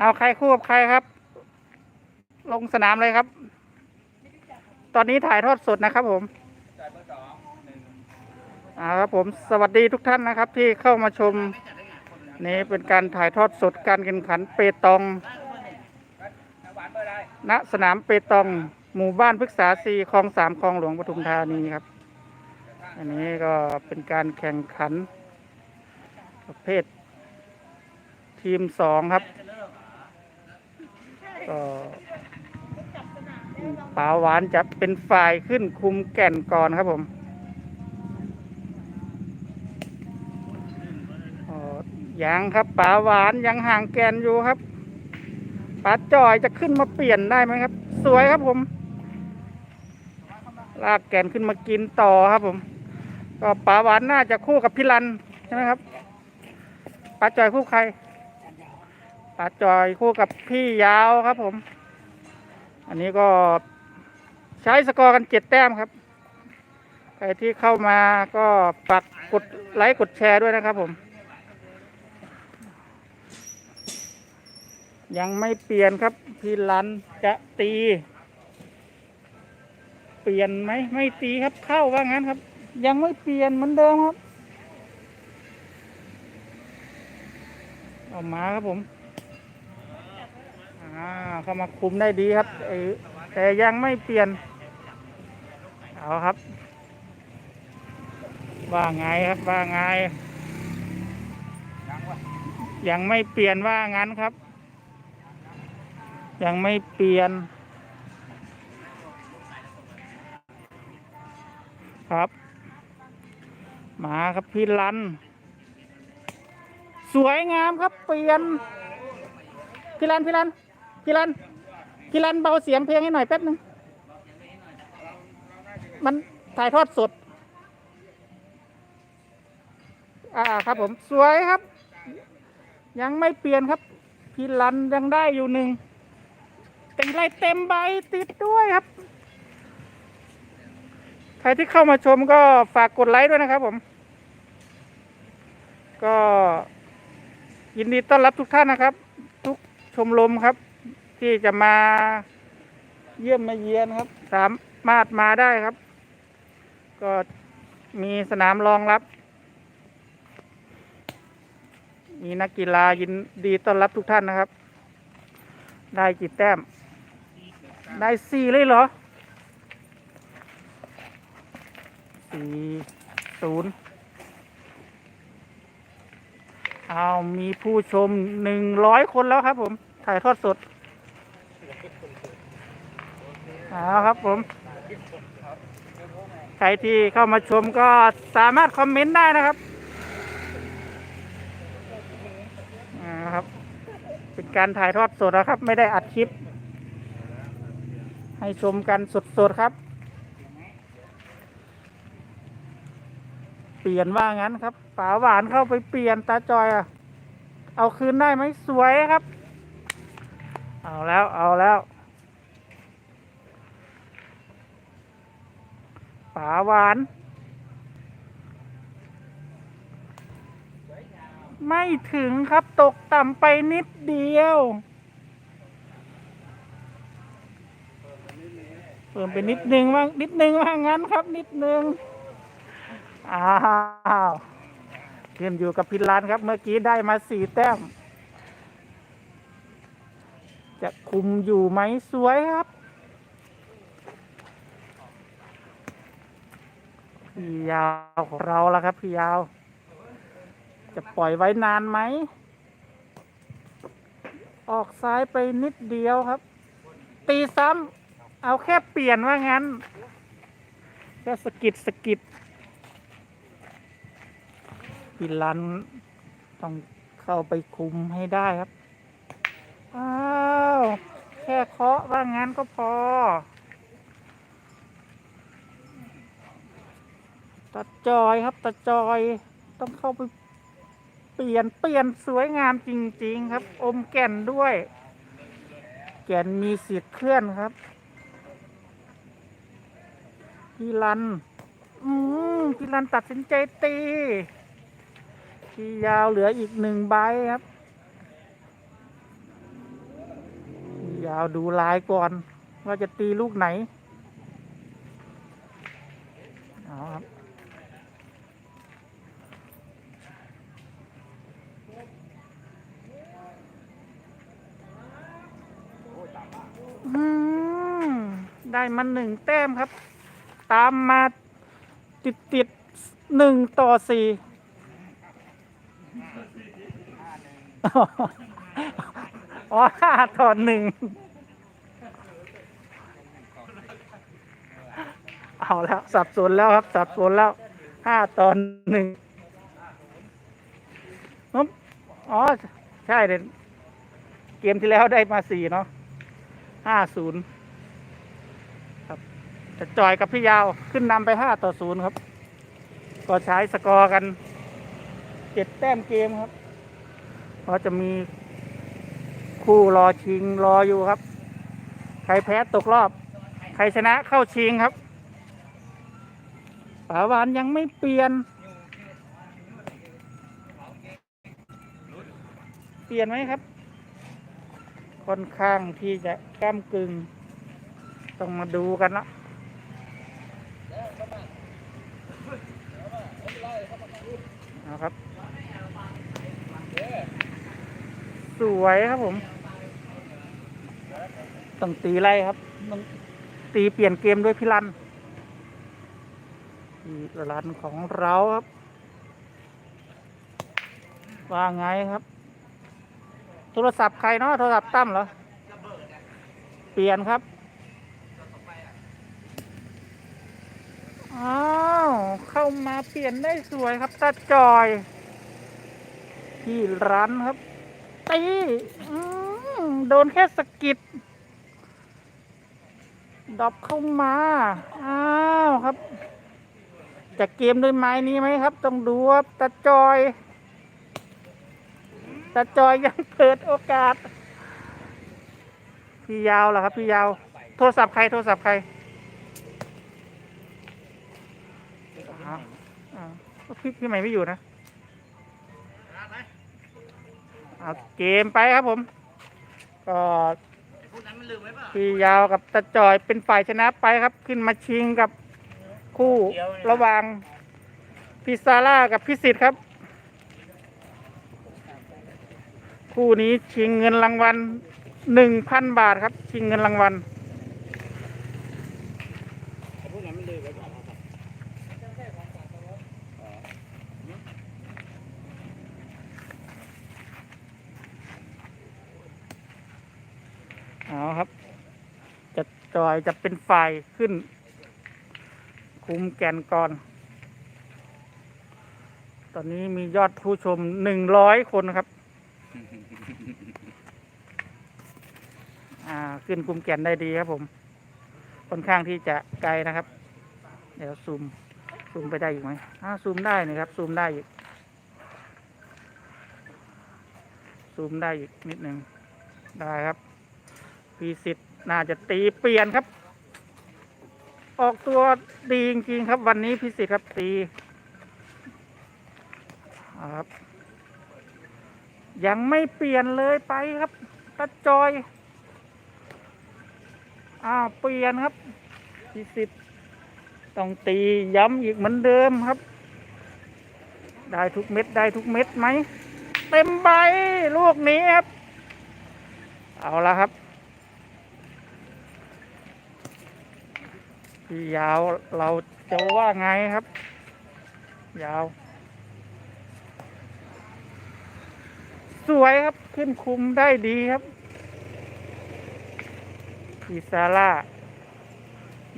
เอาใครคู่กับใครครับ ลงสนามเลยครับ ตอนนี้ถ่ายทอดสดนะครับผมอ่าครับผมสวัสดีทุกท่านนะครับ ที่เข้ามาชมนี่เป็นการถ่ายทอดสดการแข่งขันเปตอง ณสนามเปตอง หมู่บ้านพฤกษาซีคลองสามคลองหลวงปทุมธานีครับ อันนี้ก็เป็นการแข่งขันประเภททีมสองครับ ก็ป๋าหวานจะเป็นฝ่ายขึ้นคุมแก่นก่อนครับผมอ๋อยังครับป๋าหวานยังห่างแกนอยู่ครับป๋าจอยจะขึ้นมาเปลี่ยนได้ไหมครับ สวยครับผม ลากแกนขึ้นมากินต่อครับผม ก็ป๋าหวานน่าจะคู่กับพี่รันใช่ไหมครับป๋าจอยคู่ใคร ป๋าจอยคู่กับพี่ยาวครับผม อันนี้ก็ใช้สกอร์กันเจ็ดแต้มครับ ใครที่เข้ามาก็ฝากกดไลค์กดแชร์ด้วยนะครับผม ยังไม่เปลี่ยนครับ พี่รันจะตี เปลี่ยนไหมไม่ตีครับเข้าว่างั้นครับ ยังไม่เปลี่ยนเหมือนเดิมครับออกมาครับผม อ่าเข้ามาคุมได้ดีครับแต่ยังไม่เปลี่ยน เอาครับ ว่าไงครับว่าไง ยังไม่เปลี่ยนว่างั้นครับ ยังไม่เปลี่ยน ครับ มาครับพี่รัน สวยงามครับเปลี่ยนพี่รันพี่รัน พี่รันพี่รันเบาเสียงเพลงให้หน่อยแป๊บนึงมันถ่ายทอดสด อ่าครับผมสวยครับ ยังไม่เปลี่ยนครับพี่รันยังได้อยู่หนึ่งเต็มไรเต็มใบติดด้วยครับ ใครที่เข้ามาชมก็ฝากกดไลค์ด้วยนะครับผม ก็ยินดีต้อนรับทุกท่านนะครับ ทุกชมรมครับ ที่จะมาเยี่ยมมาเยียนครับ สามารถมาได้ครับ ก็มีสนามรองรับ มีนักกีฬายินดีต้อนรับทุกท่านนะครับ ได้กี่แต้ม ได้สี่เลยเหรอสี่ศูนย์เอามีผู้ชมหนึ่งร้อยคนแล้วครับผม ถ่ายทอดสด เอาครับผม ใครที่เข้ามาชมก็สามารถคอมเมนต์ได้นะครับอ่าครับ เป็นการถ่ายทอดสดนะครับ ไม่ได้อัดคลิป ให้ชมกันสดๆครับ เปลี่ยนว่างั้นครับป๋าหวานเข้าไปเปลี่ยนตาจอยอะเอาคืนได้ไหมสวยครับ เอาแล้วเอาแล้ว ป๋าหวาน ไม่ถึงครับตกต่ำไปนิดเดียว เพิ่มไปนิดนึงว่านิดนึงว่างั้นครับ นิดนึง อ้าวเขึ้นอยู่กับพิลานครับ เมื่อกี้ได้มาสี่แต้ม จะคุมอยู่ไหมสวยครับ พี่ยาวของเราแล้วครับ พี่ยาว จะปล่อยไว้นานไหม ออกซ้ายไปนิดเดียวครับ ตีซ้ำเอาแค่เปลี่ยนว่างั้นแค่สกิดสกิดพี่ลันต้องเข้าไปคุมให้ได้ครับ อ้าว แค่เคาะว่างั้นก็พอ ตาจอยครับตาจอยต้องเข้าไปเปลี่ยนเปลี่ยนสวยงามจริง ๆ ครับ อมแก่นด้วย แก่นมีเสียดเคลื่อนครับพี่ลัน อืมพี่ลันตัดสินใจตีที่ยาวเหลืออีกหนึ่งใบครับยาวดูลายก่อน ว่าจะตีลูกไหน เอาครับ ได้มาหนึ่งแต้มครับ ตามมาติดติดหนึ่งต่อสี่อ๋อห้าต่อหนึ่งเอาแล้วสับสนแล้วครับ สับสนแล้วห้าต่อหนึ่งอุ๊บอ๋อ ใช่เด่นเกมที่แล้วได้มาสี่เนาะห้าศูนย์ จะจอยกับพี่ยาวขึ้นนำไปห้าต่อศูนย์ครับ ก็ใช้สกอร์กันเจ็ดแต้มเกมครับเพราะจะมีคู่รอชิงรออยู่ครับ ใครแพ้ตกรอบ ใครชนะเข้าชิงครับป๋าหวานยังไม่เปลี่ยน เปลี่ยนไหมครับ ค่อนข้างที่จะก้ากึ่งต้องมาดูกันละ เอาครับ สวยครับผม ต้องตีไล่ครับต้องตีเปลี่ยนเกมด้วยพี่รันพี่รันของเราครับ ว่าไงครับ โทรศัพท์ใครเนาะโทรศัพท์ตั้มเหรอ เปลี่ยนครับ อ้าวเข้ามาเปลี่ยนได้สวยครับตาจอย ที่รันครับตีโดนแค่สกิดดอปเข้ามา อ้าวครับ จะเกมด้วยไม้นี้ไหมครับ ต้องดูครับตาจอยตาจอยยังเปิดโอกาส พี่ยาวเหรอครับ พี่ยาว โทรศัพท์ใคร โทรศัพท์ใครอ้าวอ้าว พี่พี่ใหม่ไม่อยู่นะ เอาเกมไปครับผม ก็พี่ยาวกับตาจอยเป็นฝ่ายชนะไปครับ ขึ้นมาชิงกับคู่ระหว่างพี่ซาร่ากับพี่สิทธิ์ครับ คู่นี้ชิงเงินรางวัลหนึ่งพันบาทครับ ชิงเงินรางวัลเอาครับ จะจ อยจะเป็นฝ่ายขึ้น คุมแกนก่อน ตอนนี้มียอดผู้ชมหนึ่งร้อยคนครับ อ่าขึ้นคุมแกนได้ดีครับผมค่อนข้างที่จะไกลนะครับ เดี๋ยวซูมซูมไปได้อีกไหมอ่าซูมได้นี่ครับซูมได้อีกซูมได้อีกนิดหนึ่งได้ครับพีสิทธิ์ น่าจะตีเปลี่ยนครับ ออกตัวดีจริงๆครับ วันนี้พิสิทธิ์ครับตีครับ ยังไม่เปลี่ยนเลยไปครับตาจอย อ้าวเปลี่ยนครับพิสิทธิ์ต้องตีย้ำอีกเหมือนเดิมครับ ได้ทุกเม็ดได้ทุกเม็ดไหม เต็มใบลูกนี้ครับ เอาละครับ ยาวเราจะว่าไงครับ ยาว สวยครับขึ้นคุมได้ดีครับพีซาร่า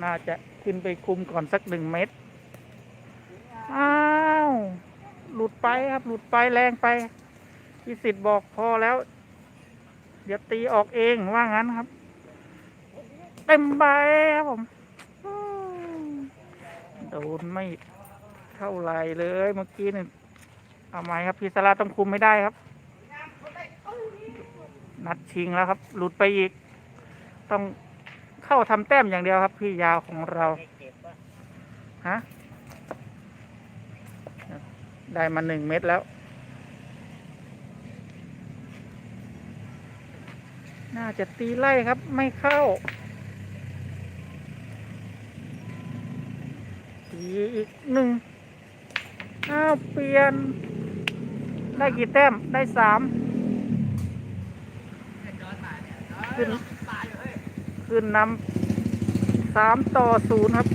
น่าจะขึ้นไปคุมก่อนสักหนึ่งเมตร อ้าว หลุดไปครับ หลุดไปแรงไปพีสิทธ์บอกพอแล้ว เดี๋ยวตีออกเองว่างั้นครับ เต็มใบครับผม โดนไม่เท่าไรเลยเมื่อกี้นี่เอาไหมครับพี่สลาต้องคุมไม่ได้ครับ นัดชิงแล้วครับ หลุดไปอีก ต้องเข้าทำแต้มอย่างเดียวครับ พี่ยาวของเราฮะได้มาหนึ่งเม็ดแล้ว น่าจะตีไล่ครับไม่เข้า อีกหนึ่งอ้าวเปลี่ยน ได้กี่แต้ม ได้สามขึ้น ขึ้นนำสามต่อศูนย์ครับ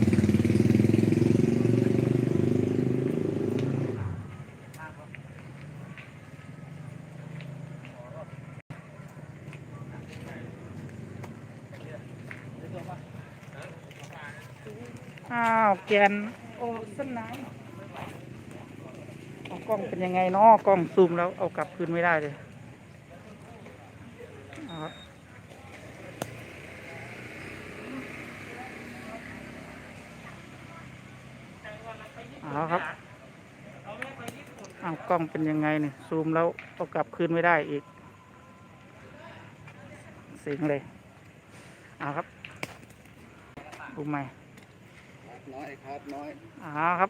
อ้าแกนโอ้สนามเอากล้องเป็นยังไงเนาะกล้องซูมแล้วเอากลับคืนไม่ได้เลยเอาครับเอากล้องเป็นยังไงเนี่ยซูมแล้วเอากลับคืนไม่ได้อีกเสิงเลยเอาครับดูใหม่ น้อยครับน้อยอ่าครับ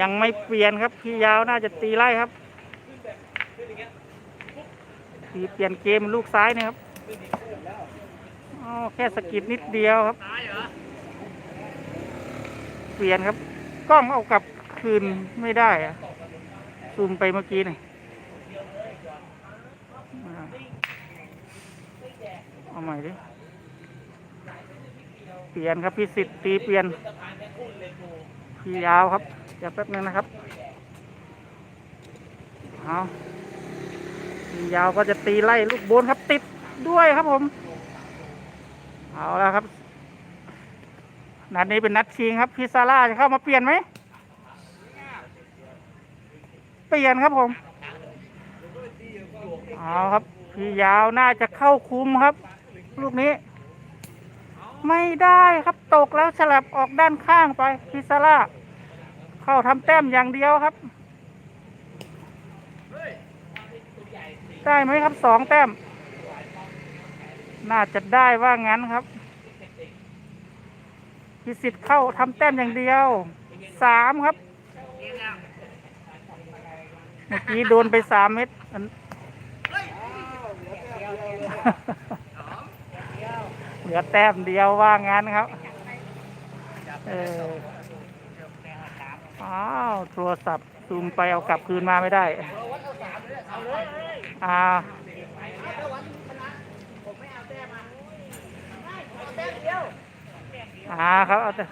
ยังไม่เปลี่ยนครับพี่ยาวน่าจะตีไล่ครับตีเปลี่ยนเกมลูกซ้ายนะครับอ๋อแค่สกิดนิดเดียวครับ เปลี่ยนครับ กล้องเอากลับคืนไม่ได้อะ ซูมไปเมื่อกี้นี่อ่าเอาใหม่ดิ เปลี่ยนครับพี่สิทธิ์ตีเปลี่ยน พี่ยาวครับเดี๋ยวแป๊บนึงนะครับเอาพี่ยาวก็จะตีไล่ลูกโบนครับติดด้วยครับผม เอาแล้วครับ นัดนี้เป็นนัดชิงครับ พี่ซาร่าจะเข้ามาเปลี่ยนไหม เปลี่ยนครับผมเอาครับพี่ยาวน่าจะเข้าคุ้มครับ ลูกนี้ ไม่ได้ครับตกแล้วฉลับออกด้านข้างไปพิซาร่าเข้าทำแต้มอย่างเดียวครับ ได้ไหมครับสองแต้ม น่าจะได้ว่างั้นครับพิสิทธิ์เข้าทำแต้มอย่างเดียวสามครับ มื่อกี้โดนไปสามเม็ดอันเหลือแต้มเดียวว่างั้นครับ เอออ้าวโทรศัพท์ซูมไปเอากลับคืนมาไม่ได้อ่าอ่าครับเอาแต่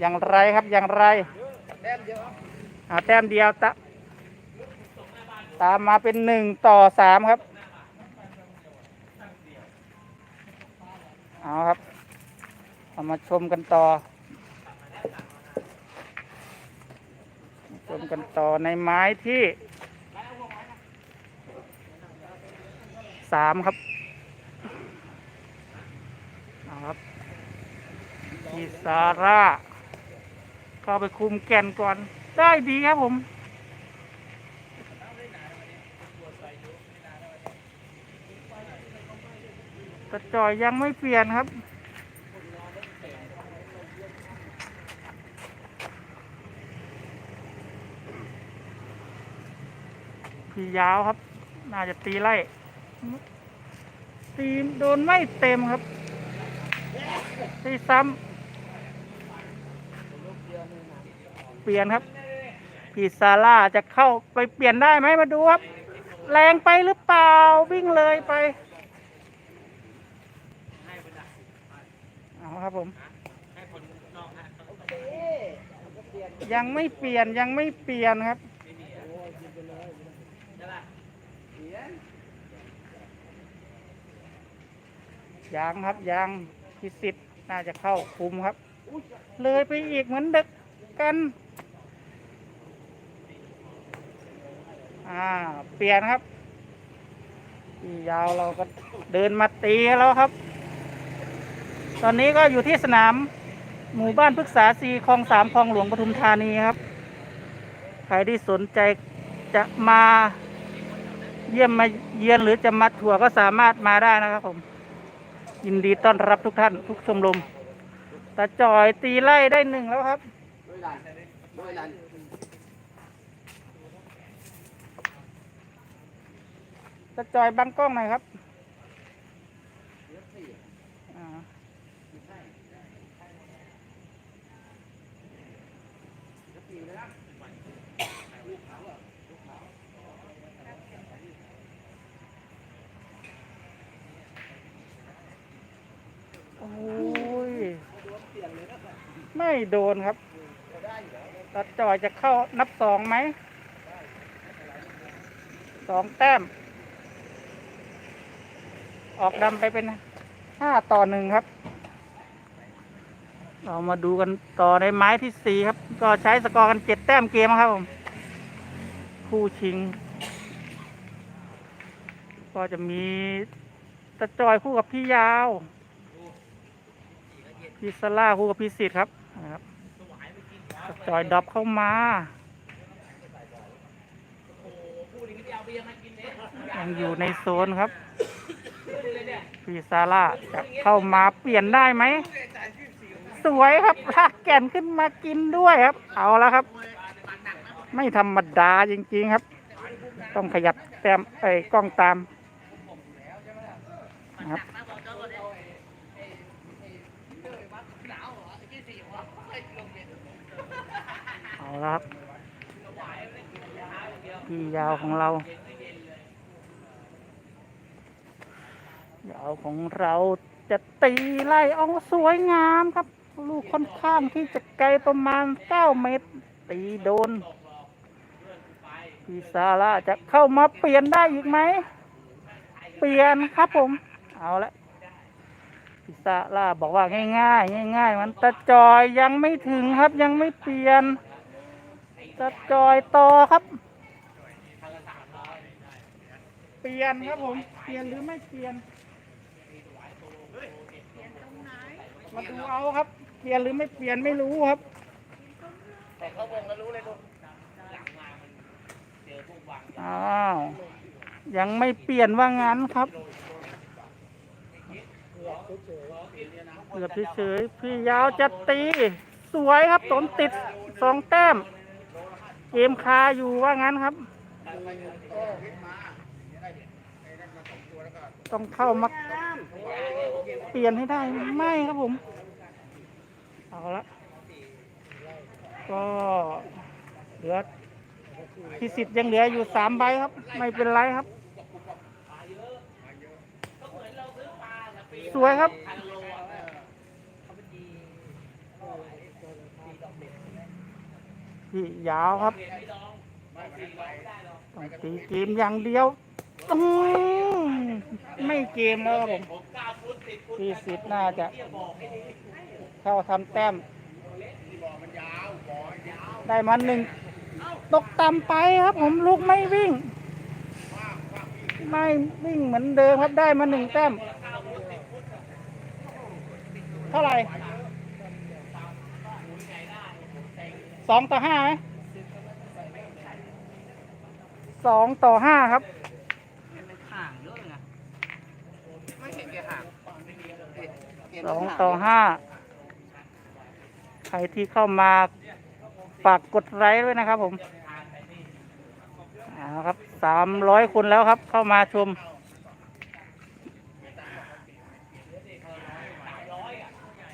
อย่างไรครับอย่างไรแต้ม เดียวอ่าแต้มเดียวตะตามมาเป็นหนึ่งต่อสามครับ เอาครับ เอามาชมกันต่อ ชมกันต่อในไม้ที่สามครับ เอาครับพีซาร่า เข้าไปคุมแก่นก่อน ได้ดีครับผมแต่จอยยังไม่เปลี่ยนครับพี่ยาวครับ น่าจะตีไล่ ตีโดนไม่เต็มครับ ตีซ้ำ เปลี่ยนครับ พี่ซาร่าจะเข้าไปเปลี่ยนได้ไหมมาดูครับ แรงไปหรือเปล่าวิ่งเลยไปเอาครับผมยังไม่เปลี่ยนยังไม่เปลี่ยนครับยังครับยังพิสิทธ์น่าจะเข้าคุมครับ เลยไปอีกเหมือนเด็กกัน อ่า เปลี่ยนครับพี่ยาวเราก็เดินมาตีแล้วครับ ตอนนี้ก็อยู่ที่สนามหมู่บ้านพฤกษาสีคลองสามคลองหลวงปทุมธานีครับ ใครที่สนใจจะมาเยี่ยมมาเยียนหรือจะมาทัวก็สามารถมาได้นะครับผม ยินดีต้อนรับทุกท่านทุกชมรมตาจอยตีไล่ได้หนึ่งแล้วครับ ด้วยดันด้วยดันตาจอยบังกล้องหน่อยครับโอ้ย ไม่โดนครับตาจอยจะเข้านับสองไหม สองแต้ม ออกดำไปเป็นห้าต่อหนึ่งครับ เรามาดูกันต่อในไม้ที่สี่ครับ ก็ใช้สกอร์กันเจ็ดแต้มเกมครับผมคู่ชิง ก็จะมีตะจอยคู่กับพี่ยาว พี่สล่าคู่กับพี่สิทธิ์ครับนะครับตะจอยดรอปเข้ามายังอยู่ในโซนครับ พี่ซาร่าจะเข้ามาเปลี่ยนได้ไหม สวยครับลากแก่นขึ้นมากินด้วยครับ เอาแล้วครับ ไม่ธรรมดาจริงๆครับ ต้องขยับแต้มไอ้กล้องตามครับเอาละครับพี่ยาวของเรา ยาวของเราจะตีไล่เอาสวยงามครับ ลูกค่อนข้างที่จะไกลประมาณ 9 เมตร ตีโดนพี่ซาร่าจะเข้ามาเปลี่ยนได้อีกไหม เปลี่ยนครับผม เอาละพี่ซาร่าบอกว่าง่ายๆง่าย ๆ มันตะจอยยังไม่ถึงครับยังไม่เปลี่ยนตะจอยต่อครับ เปลี่ยนครับผม เปลี่ยนหรือไม่เปลี่ยน มาดูเอาครับ เปลี่ยนหรือไม่เปลี่ยนไม่รู้ครับ แต่เขาวงแล้วรู้เลยลูกอ้าวยังไม่เปลี่ยนว่างั้นครับเกือบเฉยๆพี่ยาวจะตี สวยครับตนติดสองแต้ม เกมคาอยู่ว่างั้นครับ ต้องเข้ามาเปลี่ยนให้ได้ไม่ครับผม เอาละก็เหลือพิสิทธิ์ยังเหลืออยู่สามใบครับ ไม่เป็นไรครับ สวยครับพี่ยาวครับต้องตีเกมอย่างเดียว อืมไม่เกมแล้วครับผมพี่สิทธิ์น่าจะ เข้าทำแต้ม ได้มาหนึ่งตกต่ำไปครับผมลูกไม่วิ่ง ไม่วิ่งเหมือนเดิมครับได้มาหนึ่งแต้ม เท่าไหร่สองต่อห้าไหมสองต่อห้าครับ ห่างเยอะไงไม่เห็นแกห่างเห็น สองต่อห้าใครที่เข้ามาฝากกดไลค์ด้วยนะครับผมเอาครับสามร้อยคนแล้วครับ เข้ามาชม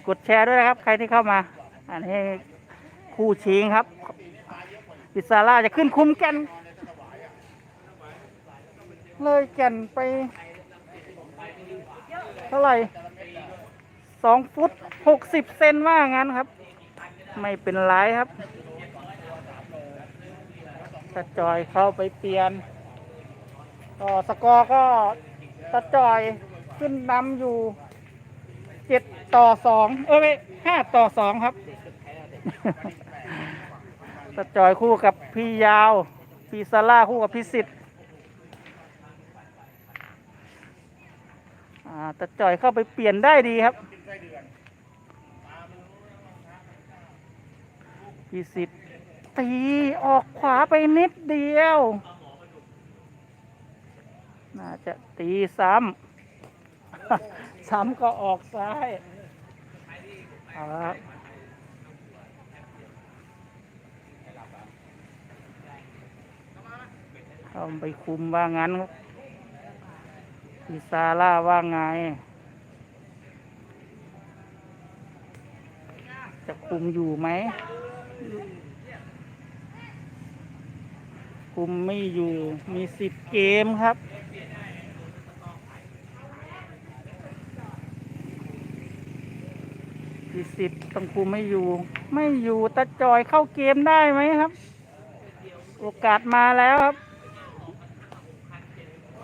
กดแชร์ด้วยนะครับ ใครที่เข้ามา อันนี้คู่ชิงครับพิซาร่าจะขึ้นคุมแก่นเลยแก่นไป เท่าไหร่ สองฟุตหกสิบเซนว่างั้นครับ ไม่เป็นไรครับตะจอยเข้าไปเปลี่ยนก็สกอร์ก็ตะจอยขึ้นนำอยู่เจ็ดต่อสองเออไม่ห้าต่อสองครับตะจอยคู่กับพี่ยาว พี่ซาร่าคู่กับพี่สิทธิ์อ่าตะจอยเข้าไปเปลี่ยนได้ดีครับ พี่สิทธิ์ตีออกขวาไปนิดเดียว น่าจะตีซ้ำ ซ้ำก็ออกซ้ายเอาละเข้าไปคุมว่างั้นครับพี่ซาร่าว่าไง จะคุมอยู่ไหม คุมไม่อยู่มีสิบเกมครับ มีสิบต้องคุมไม่อยู่ ไม่อยู่ตาจอยเข้าเกมได้ไหมครับ โอกาสมาแล้วครับ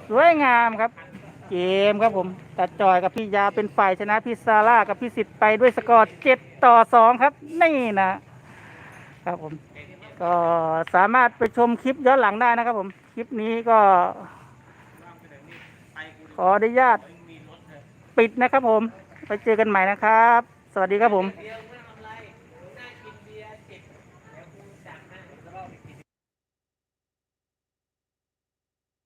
สวยงามครับ เกมครับผมตาจอยกับพี่ยาเป็นฝ่ายชนะพี่ซาร่ากับพี่สิทธิ์ไปด้วยสกอร์เจ็ดต่อสองครับ นี่นะ ครับผม ก็สามารถไปชมคลิปย้อนหลังได้นะครับผม คลิปนี้ก็ ขออนุญาตปิดนะครับผม ไปเจอกันใหม่นะครับ สวัสดีครับผม